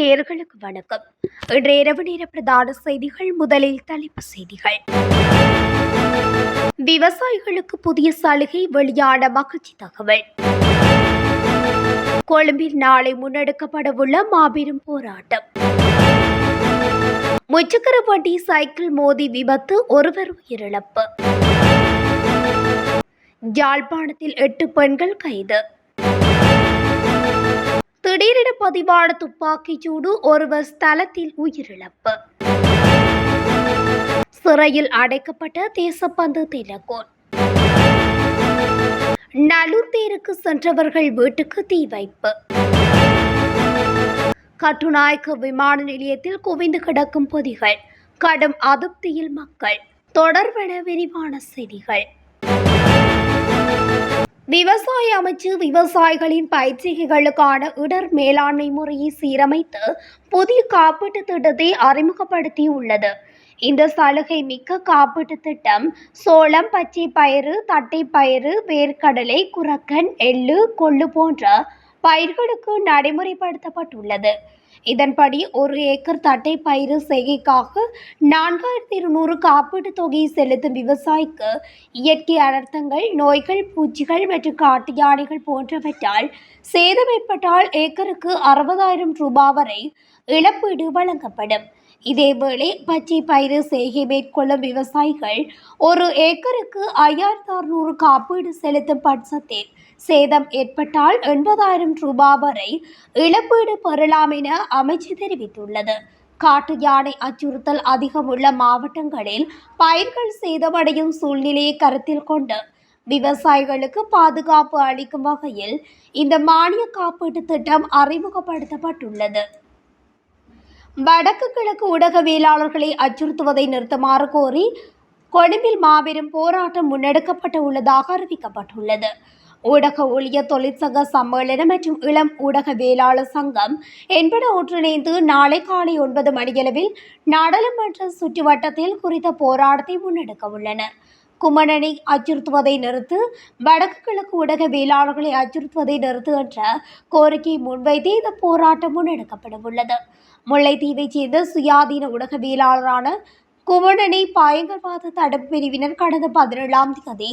நேர்களுக்கு வணக்கம். இன்று இரவு நேர பிரதான செய்திகள் முதலில் தலைப்பு செய்திகள். விவசாயிகளுக்கு புதிய சலுகை வெளியான மகிழ்ச்சி தகவல். கொழும்பில் நாளை முன்னெடுக்கப்படவுள்ள மாபெரும் போராட்டம். முச்சக்கர வண்டி சைக்கிள் மோதி விபத்து ஒருவர் உயிரிழப்பு. யாழ்ப்பாணத்தில் எட்டு பெண்கள் கைது. திடீரென பதிவான துப்பாக்கிச் சூடு ஒருவர் ஸ்தலத்தில் உயிரிழப்பு. சிறையில் அடைக்கப்பட்ட தேசப்பந்து திலகோன். நல்லூர் தேருக்கு சென்றவர்கள் வீட்டுக்கு தீ வைப்பு. கட்டுநாயக்க விமான நிலையத்தில் குவிந்து கிடக்கும் பொதிகள் கடும் அதிருப்தியில் மக்கள். தொடர்பென விரிவான செய்திகள். விவசாய அமைச்சு விவசாயிகளின் பயிற்சிகளுக்கான இடர் மேலாண்மை முறையை சீரமைத்து புதிய காப்பீட்டு திட்டத்தை அறிமுகப்படுத்தியுள்ளது. இந்த சலுகை மிக்க காப்பீட்டு திட்டம் சோளம் பச்சை பயிறு தட்டை பயிறு வேர்க்கடலை குரக்கன் எள்ளு கொள்ளு போன்ற பயிர்களுக்கு நடைமுறைப்படுத்தப்பட்டுள்ளது. இதன்படி ஒரு ஏக்கர் தட்டை பயிறு செய்கைக்காக நான்காயிரத்தி இருநூறு காப்பீட்டுத் தொகையை செலுத்தும் விவசாயிக்கு இயற்கை அனர்த்தங்கள் நோய்கள் பூச்சிகள் மற்றும் காட்டு யானைகள் போன்றவற்றால் சேதம் ஏற்பட்டால் ஏக்கருக்கு அறுபதாயிரம் ரூபாய் வரை இழப்பீடு வழங்கப்படும். இதேவேளை பச்சை பயிறு செய்கை மேற்கொள்ளும் விவசாயிகள் ஒரு ஏக்கருக்கு ஐயாயிரத்து அறுநூறு காப்பீடு செலுத்தும் பட்சத்தில் சேதம் ஏற்பட்டால் எண்பதாயிரம் ரூபாய் வரை இழப்பீடு பெறலாம் என அமைச்சு தெரிவித்துள்ளது. காட்டு யானை அச்சுறுத்தல் அதிகம் உள்ள மாவட்டங்களில் பயிர்கள் சேதமடையும் சூழ்நிலையை கருத்தில் கொண்டு விவசாயிகளுக்கு பாதுகாப்பு அளிக்கும் வகையில் இந்த மானிய காப்பீட்டு திட்டம் அறிமுகப்படுத்தப்பட்டுள்ளது. வடக்கு கிழக்கு ஊடகவியலாளர்களை அச்சுறுத்துவதை நிறுத்துமாறு கோரி கொழும்பில் மாபெரும் போராட்டம் முன்னெடுக்கப்பட்டு உள்ளதாக அறிவிக்கப்பட்டுள்ளது. ஊடக ஊழியர் தொழிற்சங்க சம்மேளனம் மற்றும் இளம் ஊடகவியலாளர் சங்கம் என்பன ஒன்றிணைந்து நாளை காலை ஒன்பது மணியளவில் நாடாளுமன்ற சுற்றுவட்டத்தில் குறித்த போராட்டத்தை முன்னெடுக்க உள்ளனர் குமணனை அச்சுறுத்துவதை நிறுத்து வடக்கு கிழக்கு ஊடகவியலாளர்களை அச்சுறுத்துவதை நிறுத்து என்ற கோரிக்கை முன்வைத்து இந்த போராட்டம் முன்னெடுக்கப்பட உள்ளது. முல்லைத்தீவைச் சேர்ந்த சுயாதீன ஊடகவியலாளரான குமணனை பயங்கரவாத தடுப்பு பிரிவினர் கடந்த பதினேழாம் தேதி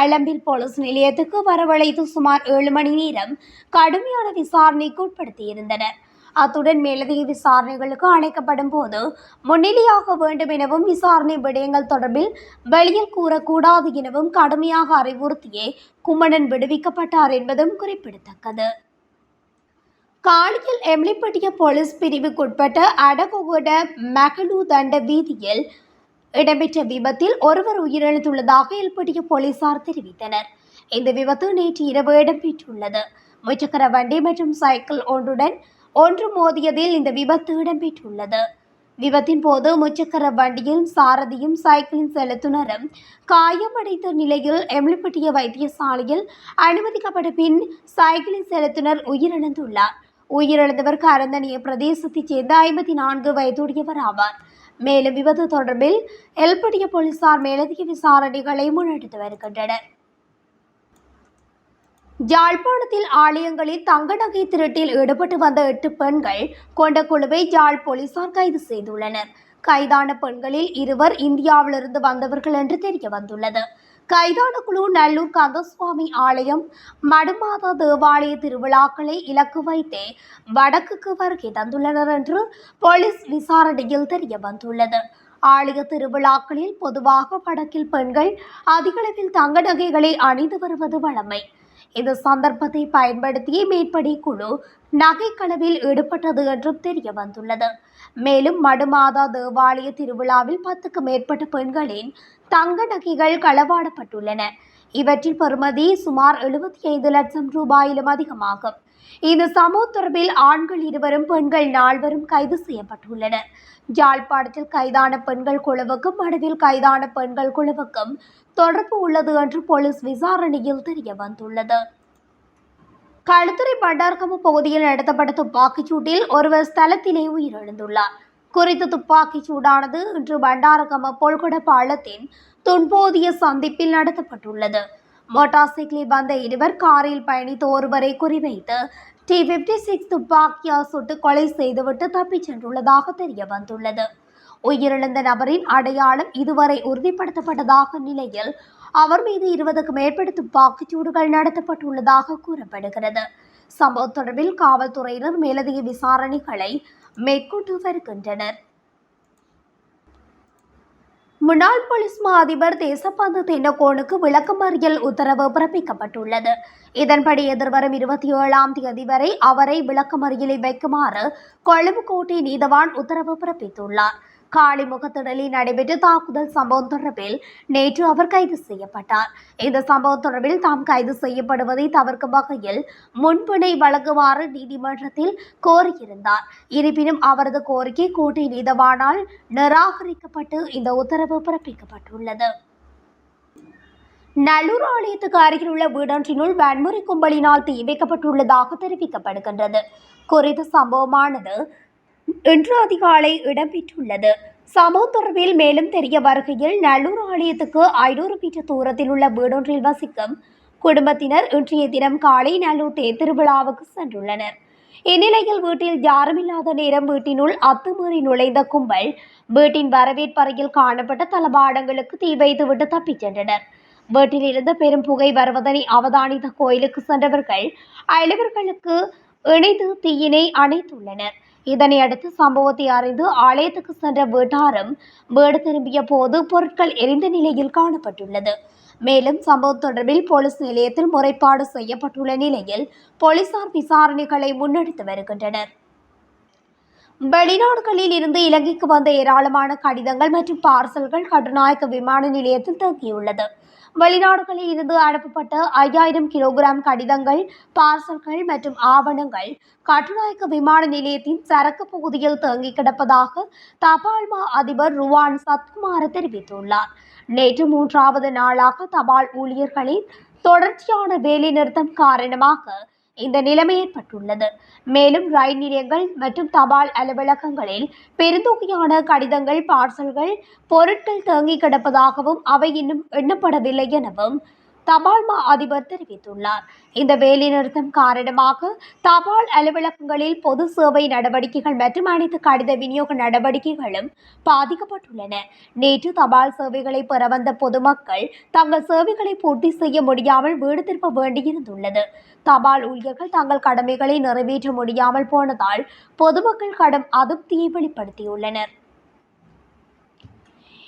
அலம்பில் போலீஸ் நிலையத்துக்கு வரவழைத்து சுமார் ஏழு மணி நேரம் கடுமையான விசாரணைக்கு உட்படுத்தியிருந்தனர். அத்துடன் மேலதிக விசாரணைகளுக்கு அழைக்கப்படும் போது முன்னிலையாக வேண்டும் எனவும் விசாரணை விடயங்கள் தொடர்பில் வெளியில் கூறக்கூடாது எனவும் கடுமையாக அறிவுறுத்தியே குமணன் விடுவிக்கப்பட்டார் என்பதும் குறிப்பிடத்தக்கது. காலியில் எம்லிப்பட்டிய போலீஸ் பிரிவுக்குட்பட்ட அடகுகுட மகளூ தண்ட வீதியில் இடம்பெற்ற விபத்தில் ஒருவர் உயிரிழந்துள்ளதாக எல்பட்டிய போலீசார் தெரிவித்தனர். இந்த விபத்து நேற்று இரவு இடம்பெற்றுள்ளது. முச்சக்கர வண்டி மற்றும் சைக்கிள் ஒன்றுடன் ஒன்று மோதியதில் இந்த விபத்து இடம்பெற்றுள்ளது. விபத்தின் போது முச்சக்கர வண்டியில் சாரதியும் சைக்கிளின் செலுத்துனரும் காயமடைந்த நிலையில் எம்லிப்பட்டிய வைத்தியசாலையில் அனுமதிக்கப்பட்ட பின் சைக்கிளின் செலுத்துனர் உயிரிழந்துள்ளார். உயிரிழந்தவர் கரந்தனிய பிரதேசத்தைச் சேர்ந்த ஐம்பத்தி நான்கு வயதுடையவர் ஆவார். மேலும் விபத்து தொடர்பில் எல்படிய போலீசார் மேலதிக விசாரணைகளை முன்னெடுத்து வருகின்றனர். யாழ்ப்பாணத்தில் ஆலயங்களில் தங்க நகை திருட்டில் ஈடுபட்டு வந்த எட்டு பெண்கள் கொண்ட குழுவை யாழ் போலீசார் கைது செய்துள்ளனர். கைதான பெண்களில் இருவர் இந்தியாவிலிருந்து வந்தவர்கள் என்று தெரிய வந்துள்ளது. கைதான குழு நல்லூர் கந்தசுவாமி ஆலயம் மடுமாதா தேவாலய திருவிழாக்களை இலக்கு வைத்தே வடக்குக்கு வருகை தந்துள்ளனர் என்று போலீஸ் விசாரணையில் தெரிய வந்துள்ளது ஆலய திருவிழாக்களில் பொதுவாக வடக்கில் பெண்கள் அதிகளவில் தங்க நகைகளை அணிந்து வருவது வழமை. இந்த சந்தர்ப்பத்தை பயன்படுத்திய மேற்படி குழு நகைக்களவில் ஈடுபட்டது என்றும் தெரிய வந்துள்ளது மேலும் மடுமாதா தேவாலய திருவிழாவில் பத்துக்கு மேற்பட்ட பெண்களின் தங்க நகைகள் களவாடப்பட்டுள்ளன. இவற்றில் பெறுமதி சுமார் எழுபத்தி ஐந்து லட்சம் ரூபாயிலும் அதிகமாகும். இந்த சம்பவ தொடர்பில் ஆண்கள் இருவரும் பெண்கள் நால்வரும் கைது செய்யப்பட்டுள்ளனர். யாழ்ப்பாணத்தில் கைதான பெண்கள் குழுவுக்கும் மடுவில் கைதான பெண்கள் குழுவுக்கும் தொடர்பு உள்ளது என்று போலீஸ் விசாரணையில் தெரிய வந்துள்ளது. களுத்துறை பண்டார்கம பகுதியில் நடத்தப்பட்ட துப்பாக்கிச்சூட்டில் ஒருவர் ஸ்தலத்திலே உயிரிழந்துள்ளார். குறித்த துப்பாக்கிச் சூடானது இன்று பண்டாரகம பொல்கொட பாலத்தின் துன்போதிய சந்திப்பில் நடத்தப்பட்டுள்ளது. மோட்டார் சைக்கிளில் வந்த இருவர் காரில் பயணித்த ஒருவரை குறிவைத்து டி பிப்டி சிக்ஸ் துப்பாக்கியால் சுட்டு கொலை செய்துவிட்டு தப்பிச் சென்றுள்ளதாக தெரிய வந்துள்ளது உயிரிழந்த நபரின் அடையாளம் இதுவரை உறுதிப்படுத்தப்பட்டதாக நிலையில் அவர் மீது இருபதுக்கு மேற்பட்ட துப்பாக்கிச் சூடுகள் நடத்தப்பட்டுள்ளதாக கூறப்படுகிறது. சம்பவம் தொடர்பில் காவல்துறையினர் மேலதிக விசாரணைகளை மேற்கொண்டு வருகின்றனர் முன்னாள் போலீஸ் மா அதிபர் தேசப்பந்து தினகோனுக்கு விளக்கமறியல் உத்தரவு பிறப்பிக்கப்பட்டுள்ளது. இதன்படி எதிர்வரும் இருபத்தி ஏழாம் தேதி வரை அவரை விளக்கமறியலில் வைக்குமாறு கொழும்பு கோட்டை நீதவான் உத்தரவு பிறப்பித்துள்ளார். காளிமுகத்திடலில் நடைபெற்ற தாக்குதல் சம்பவம் தொடர்பில் நேற்று அவர் கைது செய்யப்பட்டார். இந்த சம்பவம் தொடர்பில் தாம் கைது செய்யப்படுவதை தவிர்க்கும் வகையில் முன்பிணை வழங்குமாறு நீதிமன்றத்தில் கோரியிருந்தார். இருப்பினும் அவரது கோரிக்கை கோட்டை நீதவானால் நிராகரிக்கப்பட்டு இந்த உத்தரவு பிறப்பிக்கப்பட்டுள்ளது. நல்லூர் ஆலயத்துக்கு அருகில் உள்ள வீடொன்றினுள் வன்முறை கும்பலினால் தீ வைக்கப்பட்டுள்ளதாக தெரிவிக்கப்படுகின்றது. குறித்த சம்பவமானது இன்று அதிகாலை இடம்பெற்றுள்ளது. சம்பவம் தொடர்பில் மேலும் தெரிய வருகையில் நல்லூர் ஆலயத்துக்கு ஐநூறு மீட்டர் தூரத்தில் உள்ள வீடொன்றில் வசிக்கும் குடும்பத்தினர் இன்றைய தினம் காலை நல்லூர் தேர் திருவிழாவுக்கு சென்றுள்ளனர். இந்நிலையில் வீட்டில் யாருமில்லாத நேரம் வீட்டினுள் அத்துமீறி நுழைந்த கும்பல் வீட்டின் வரவேற்பறையில் காணப்பட்ட தளபாடங்களுக்கு தீ வைத்துவிட்டு தப்பிச் சென்றனர். வீட்டில் இருந்து பெரும் புகை வருவதனை அவதானித்த கோயிலுக்கு சென்றவர்கள் அயலவர்களுக்கு இணைந்து தீயினை அணைத்துள்ளனர். இதனை அடுத்து சம்பவத்தை அறிந்து ஆலயத்துக்கு சென்ற வீட்டாரும் வீடு திரும்பிய போது பொருட்கள் எரிந்த நிலையில் காணப்பட்டுள்ளது. மேலும் சம்பவம் தொடர்பில் போலீஸ் நிலையத்தில் முறைப்பாடு செய்யப்பட்டுள்ள நிலையில் போலீசார் விசாரணைகளை முன்னெடுத்து வருகின்றனர். வெளிநாடுகளில் இருந்து இலங்கைக்கு வந்த ஏராளமான கடிதங்கள் மற்றும் பார்சல்கள் கட்டுநாயக்க விமான நிலையத்தில் தங்கியுள்ளது. வெளிநாடுகளில் இருந்து அனுப்பப்பட்ட ஐயாயிரம் கிலோகிராம் கடிதங்கள் பார்சல்கள் மற்றும் ஆவணங்கள் கட்டுநாயக்க விமான நிலையத்தின் சரக்கு பகுதியில் தங்கி கிடப்பதாக தபால் மா அதிபர் ருவான் சத்குமார் தெரிவித்துள்ளார். நேற்று மூன்றாவது நாளாக தபால் ஊழியர்களின் தொடர்ச்சியான வேலைநிறுத்தம் காரணமாக இந்த நிலைமை ஏற்பட்டுள்ளது. மேலும் ரயில் நிலையங்கள் மற்றும் தபால் அலுவலகங்களில் பெருந்தொகையான கடிதங்கள் பார்சல்கள் பொருட்கள் தேங்கி கிடப்பதாகவும் அவை இன்னும் எண்ணப்படவில்லை எனவும் தபால் மா அதிபர் தெரிவித்துள்ளார். இந்த வேலைநிறுத்தம் காரணமாக தபால் அலுவலகங்களில் பொது சேவை நடவடிக்கைகள் மற்றும் அனைத்து கடித விநியோக நடவடிக்கைகளும் பாதிக்கப்பட்டுள்ளன. நேற்று தபால் சேவைகளை பெற வந்த பொதுமக்கள் தங்கள் சேவைகளை பூர்த்தி செய்ய முடியாமல் வீடு திரும்ப வேண்டியிருந்துள்ளது. தபால் ஊழியர்கள் தங்கள் கடமைகளை நிறைவேற்ற முடியாமல் போனதால் பொதுமக்கள் கடும் அதிருப்தியை வெளிப்படுத்தியுள்ளனர்.